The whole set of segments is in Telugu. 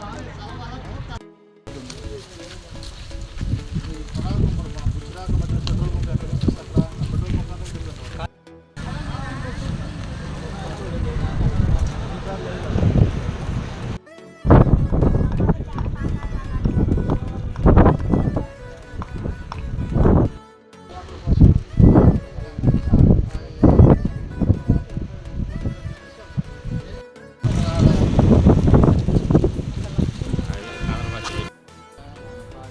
Thank you.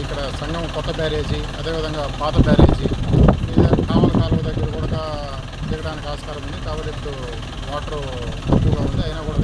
ఇక్కడ సంఘం కొత్త బ్యారేజీ అదేవిధంగా పాత బ్యారేజీ ఇది కావల కాలువ దగ్గర కూడా దిగడానికి ఆస్కారం ఉంది. కాబట్టి ఇప్పుడు వాటర్ ఎక్కువగా ఉంది. అయినా కూడా